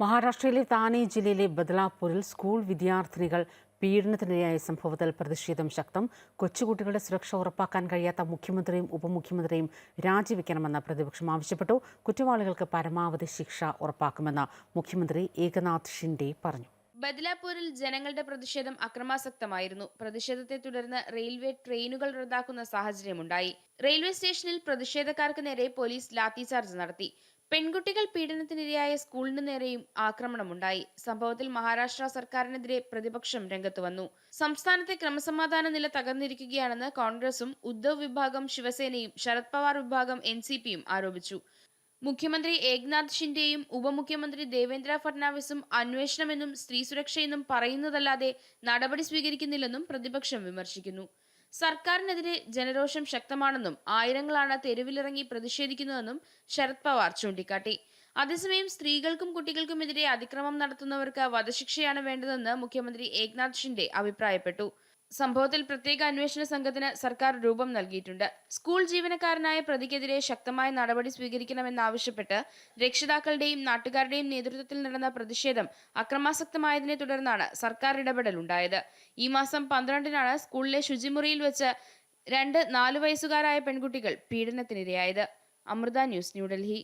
മഹാരാഷ്ട്രയിലെ താനെ ജില്ലയിലെ ബദലാപൂരിൽ സ്കൂൾ വിദ്യാർത്ഥിനികൾ പീഡനത്തിനിരയായ സംഭവത്തിൽ പ്രതിഷേധം ശക്തം. കൊച്ചുകുട്ടികളുടെ സുരക്ഷ ഉറപ്പാക്കാൻ കഴിയാത്ത മുഖ്യമന്ത്രിയും ഉപമുഖ്യമന്ത്രിയും രാജിവെക്കണമെന്ന് പ്രതിപക്ഷം ആവശ്യപ്പെട്ടു. കുറ്റവാളികൾക്ക് പരമാവധി ശിക്ഷ ഉറപ്പാക്കുമെന്ന് മുഖ്യമന്ത്രി ഏകനാഥ് ഷിൻഡെ പറഞ്ഞു. ബദലാപൂരിൽ ജനങ്ങളുടെ പ്രതിഷേധം അക്രമാസക്തമായിരുന്നു. പ്രതിഷേധത്തെ തുടർന്ന് റെയിൽവേ ട്രെയിനുകൾ റദ്ദാക്കുന്ന സാഹചര്യമുണ്ടായി. റെയിൽവേ സ്റ്റേഷനിൽ പ്രതിഷേധക്കാർക്ക് നേരെ പോലീസ് ലാത്തിചാർജ് നടത്തി. പെൺകുട്ടികൾ പീഡനത്തിനിരയായ സ്കൂളിന് നേരെയും ആക്രമണമുണ്ടായി. സംഭവത്തിൽ മഹാരാഷ്ട്ര സർക്കാരിനെതിരെ പ്രതിപക്ഷം രംഗത്തു വന്നു. സംസ്ഥാനത്തെ ക്രമസമാധാന നില തകർന്നിരിക്കുകയാണെന്ന് കോൺഗ്രസും ഉദ്ധവ് വിഭാഗം ശിവസേനയും ശരത് പവാർ വിഭാഗം എൻ ആരോപിച്ചു. മുഖ്യമന്ത്രി ഏക്നാഥ് ഷിൻഡെയും ഉപമുഖ്യമന്ത്രി ദേവേന്ദ്ര ഫഡ്നാവിസും അന്വേഷണമെന്നും സ്ത്രീ സുരക്ഷയെന്നും പറയുന്നതല്ലാതെ നടപടി സ്വീകരിക്കുന്നില്ലെന്നും പ്രതിപക്ഷം വിമർശിക്കുന്നു. സർക്കാരിനെതിരെ ജനരോഷം ശക്തമാണെന്നും ആയിരങ്ങളാണ് തെരുവിലിറങ്ങി പ്രതിഷേധിക്കുന്നതെന്നും ശരത് പവാർ ചൂണ്ടിക്കാട്ടി. അതേസമയം സ്ത്രീകൾക്കും കുട്ടികൾക്കുമെതിരെ അതിക്രമം നടത്തുന്നവർക്ക് വധശിക്ഷയാണ് വേണ്ടതെന്ന് മുഖ്യമന്ത്രി ഏക്നാഥ് ഷിൻഡെ അഭിപ്രായപ്പെട്ടു. സംഭവത്തിൽ പ്രത്യേക അന്വേഷണ സംഘത്തിന് സർക്കാർ രൂപം നൽകിയിട്ടുണ്ട്. സ്കൂൾ ജീവനക്കാരനായ പ്രതിക്കെതിരെ ശക്തമായ നടപടി സ്വീകരിക്കണമെന്നാവശ്യപ്പെട്ട് രക്ഷിതാക്കളുടെയും നാട്ടുകാരുടെയും നേതൃത്വത്തിൽ നടന്ന പ്രതിഷേധം അക്രമാസക്തമായതിനെ തുടർന്നാണ് സർക്കാർ ഇടപെടൽ ഉണ്ടായത് ഈ മാസം പന്ത്രണ്ടിനാണ് സ്കൂളിലെ ശുചിമുറിയിൽ വെച്ച് രണ്ട് നാലു വയസ്സുകാരായ പെൺകുട്ടികൾ പീഡനത്തിനിരയായത്. അമൃത ന്യൂസ് ന്യൂഡൽഹി.